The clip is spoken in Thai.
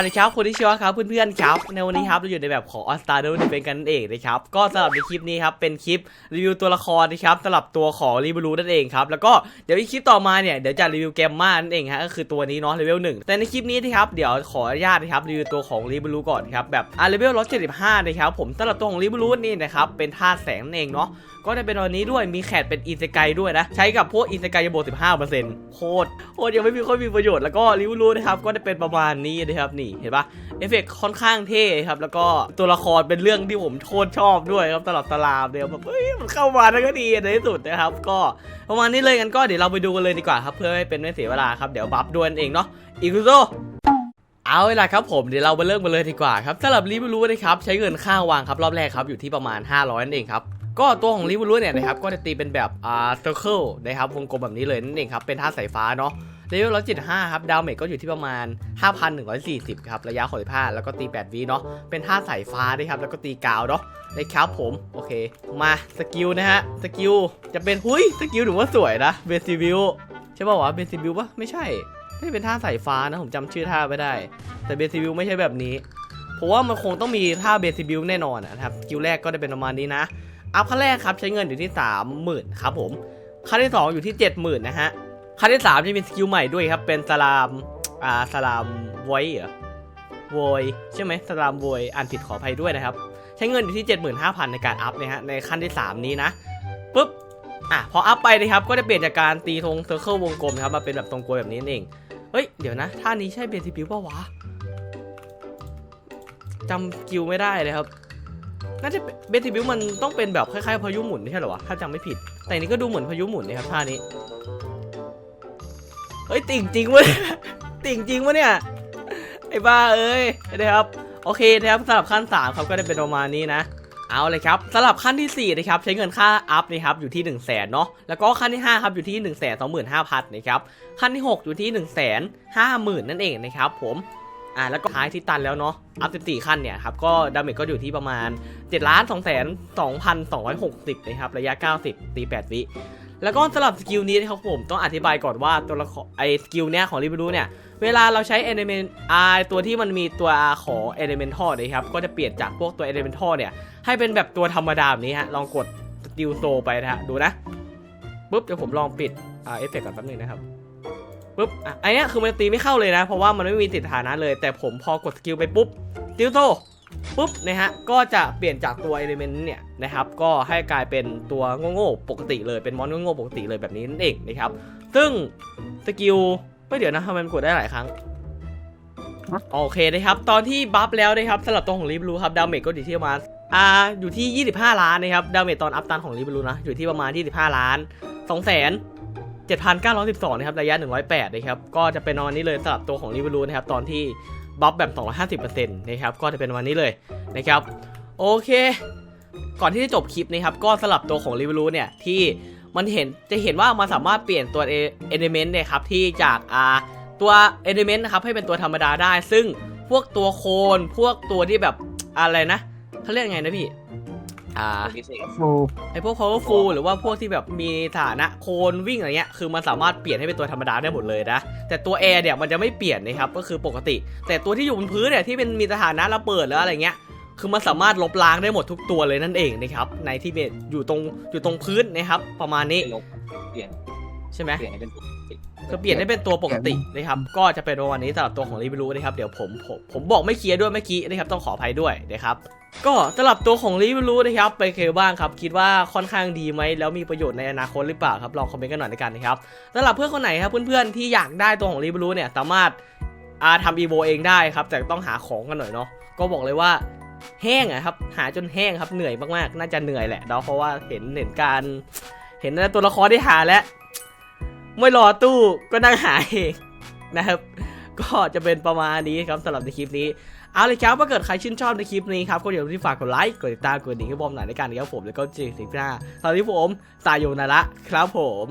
สวัสดีครับคนที่ชื่อว่าครับเพื่อนๆครับในวันนี้ครับเราอยู่ในแบบของออสตาร์เดลเป็นกันนั่นเองนะครับก็สำหรับในคลิปนี้ครับเป็นคลิปรีวิวตัวละครนะครับสำหรับตัวของรีบูรูนั่นเองครับแล้วก็เดี๋ยวอีกคลิปต่อมาเนี่ยเดี๋ยวจะรีวิวเกมมานั่นเองฮะก็คือตัวนี้เนาะเลเวลหนึ่งแต่ในคลิปนี้นะครับเดี๋ยวขออนุญาตนะครับรีวิวตัวของรีบูรูก่อนครับแบบอ่าเลเวลลด75นะครับผมสำหรับตัวของรีบูรูนี่นะครับเป็นธาตุแสงนั่นเองเนาะก็จะเป็นวันนี้ด้วยมีแขกเป็นอินเซไกด้วยนะ ใช้กับพวกอินเซไกจะบวก15%โคตรโคตรยังไม่มีค่อยมีประโยชน์แล้วก็ริวรู้นะครับก็จะเป็นประมาณนี้นะครับนี่เห็นปะเอฟเฟกต์ค่อนข้างเท่ครับแล้วก็ตัวละครเป็นเรื่องที่ผมโคตรชอบด้วยครับตลอดตลามเดียวแบบเฮ้ยมันเข้ามาแล้วก็ดีในที่สุดนะครับก็ประมาณนี้เลยกันก็เดี๋ยวเราไปดูกันเลยดีกว่าครับเพื่อไม่เป็นไม่เสียเวลาครับเดี๋ยวบัฟด้วยนั่นเองเนาะอีกุโซเอาเวลาครับผมเดี๋ยวเราไปเริ่มกันเลยดีกว่าครับสำหรับรีวิวรู้นะครับใช้เงินค่าวางครับรอบแรกครับอยู่ที่ประมาณ 500นั่นเองครับ ก็ตัวของรีวิวรู้เนี่ยนะครับก็จะตีเป็นแบบอ่าเซอร์เคิลนะครับวงกลมแบบนี้เลยนั่นเองครับเป็นท่าสายฟ้าเนาะเลเวลร้อยเจ็ดห้าครับดาวเมจก็อยู่ที่ประมาณ 5,140ครับระยะขอยผ้าแล้วก็ตี 8วิเนาะเป็นท่าสายฟ้าด้วยครับแล้วก็ตีกาวเนาะนะครับผมโอเค มาสกิลนะฮะสกิลจะเป็นหุ้ยสกิลถือว่าสวยนะเบสิวิวใช่ป่าวะเบสิวิวปะไม่ใช่ไม่เป็นท่าสายฟ้านะผมจำชื่อท่าไม่ได้ แต่เบสิบิลไม่ใช่แบบนี้ผมว่ามันคงต้องมีท่าเบสิบิลแน่นอนนะครับสกิลแรกก็จะเป็นประมาณนี้นะ อัพขั้นแรกครับใช้เงินอยู่ที่ 30,000ครับผมขั้นที่ 2 อยู่ที่ 70,000นะฮะขั้นที่3จะมีสกิลใหม่ด้วยครับ เป็นสลามอ่าสลามไวเหรอโวยใช่ไหมสลามโวยอ่านผิดขออภัยด้วยนะครับ ใช้เงินอยู่ที่ 75,000 ในการอัพนะฮะในขั้นที่ 3 นี้นะปุ๊บอะพออัพไปนะครับก็จะเปลี่ยนจากการตีธงเซอร์เคิลวงกลมนะครับมาเป็นแบบตรงกลวยแบบนี้นเองเฮ้ยเดี๋ยวนะท่านี้ใช่เบสิบิวป่าวะจำสกิลไม่ได้เลยครับ น่าจะเบสิบิวมันต้องเป็นแบบคล้ายๆพายุหมุนใช่หรอวะถ้าจำไม่ผิด แต่อันนี้ก็ดูเหมือนพายุหมุนนะครับท่านี้ เฮ้ยติ่งจริงวะเนี่ยติ่งจริงวะเนี่ยไอ้บ้าเอ้ยนะครับโอเคนะครับสำหรับขั้น3ครับก็ได้เป็นประมาณนี้นะเอาเลยครับสำหรับขั้นที่ 4 นะครับ ใช้เงินค่าอัพนะครับอยู่ที่ 1 0 0 0 0แสนเนาะแล้วก็ขั้นที่ 5 ครับ อยู่ที่ 1 2 5 0 0 0นะครับขั้นที่ 6 อยู่ที่ 1 5 0 0 0 0 นั่นเองนะครับผม อ่าแล้วก็ท้ายที่ตันแล้วเนาะ อัพ 14 ขั้นเนี่ยครับ ก็ดาเมจก็อยู่ที่ประมาณ7ล้าน2 2 2 6 0นะครับ ระยะ 90 ตี 8 วิ แล้วก็สำหรับสกิลนี้นะครับผม ต้องอธิบายก่อนว่าตัวละครไอสกิลเนี้ยของริบรูเนี่ย เวลาเราใช้ element ไอตัวที่มันมีตัวของ elemental นะครับ ก็จะเปลี่ยนจากพวกตัว elemental เนี่ย ให้เป็นแบบตัวธรรมดาแบบนี้ฮะ ลองกดสติลโซไปนะฮะ ดูนะปุ๊บเดี๋ยวผมลองปิดอ่าเอฟเฟกต์ก่อนแป๊บนึงนะครับ ปุ๊บอะอันเนี้ยคือมันตีไม่เข้าเลยนะ เพราะว่ามันไม่มีติดฐานะเลย แต่ผมพอกดสกิลไปปุ๊บสติลโซปุ๊บนะฮะก็จะเปลี่ยนจากตัว element เนี่ยนะครับก็ให้กลายเป็นตัวโง่ๆปกติเลยเป็นมอนโง่ๆปกติเลยแบบนี้นั่นเองนะครับซึ่งสกิลไม่เดี๋ยวนะทำไมมันกดได้หลายครั้งโอเคนะครับ ตอนที่บัฟแล้วนะครับสำหรับตัวของลิบลูครับดาเมจก็อยู่ที่ประมาณอ่าอยู่ที่ 25 ล้านนะครับดาเมจตอนอัพตันของลิบลูนะอยู่ที่ประมาณ25 ล้าน 2 0 0 0 0 7,912 นะครับ ระยะ 108 นะครับ ก็จะเป็นวันนี้เลยสำหรับตัวของลิบลูนะครับ ตอนที่บัฟแบบ 250%นะครับ ก็จะเป็นวันนี้เลยนะครับ โอเค ก่อนที่จะจบคลิปนะครับ ก็สลับตัวของลิบลูเนี่ย ที่มันเห็น จะเห็นว่ามันสามารถเปลี่ยนตัวเอเดเมนต์เนี่ยครับ ที่จากอ่าตัวเอ e ิเมนต์นะครับ ให้เป็นตัวธรรมดาได้ ซึ่งพวกตัวโคน พวกตัวที่แบบอะไรนะเขาเรียกไงนะพี่ อ่าฟูไอพวก powerful หรือว่าพวกที่แบบมีฐานะโคนวิ่งอะไรเงี้ย คือมันสามารถเปลี่ยนให้เป็นตัวธรรมดาได้หมดเลยนะ แต่ตัว air เนี่ยมันจะไม่เปลี่ยนนะครับ ก็คือปกติ แต่ตัวที่อยู่บนพื้นเนี่ยที่เป็นมีสถานะระเบิดแล้วอะไรเงี้ย คือมันสามารถลบล้างได้หมดทุกตัวเลยนั่นเองนะครับ ในที่เป็นอยู่ตรงอยู่ตรงพื้นนะครับ ประมาณนี้ลบเปลี่ยน ใช่ไหมเปลี่ยนให้เป็นปกติก็เปลี่ยนให้เป็นตัวปกตินะครับ ก็จะเป็นวันนี้สำหรับตัวของรีวิวนะครับ เดี๋ยวผมผมผมบอกไม่เคลียร์ด้วยเมื่อกี้นะครับ ต้องขออภัยด้วยนะครับ ก็สำหรับตัวของรีวิวนะครับไปนเคบ้างครับ คิดว่าค่อนข้างดีไหมแล้วมีประโยชน์ในอนาคตหรือเปล่าครับ ลองคอมเมนต์กันหน่อยในกันนะครับสำหรับเพื่อนคนไหนครับเพื่อนๆที่อยากได้ตัวของรีวิวเนี่ยสามารถอาทำอีโวเองได้ครับ แต่ต้องหาของกันหน่อยเนาะ ก็บอกเลยว่าแห้งอะครับ หาจนแห้งครับ เหนื่อยมากๆ น่าจะเหนื่อยแหละเนาะ เพราะว่าเห็นเห็นการ เห็นตัวละครได้หาแล้ว ไม่รอตู้ก็นั่งหาเองนะครับ ก็จะเป็นประมาณนี้ครับสำหรับในคลิปนี้เอาเลยครับถ้าเกิดใครชื่นชอบในคลิปนี้ครับก็อย่าลืมที่ฝากกดไลค์กดติดตามกดดิ่งให้บอมหน่อยในการนะครับผมแล้วก็เจอกันคลิปหน้าตอนนี้ผมสายโยนาระครับผม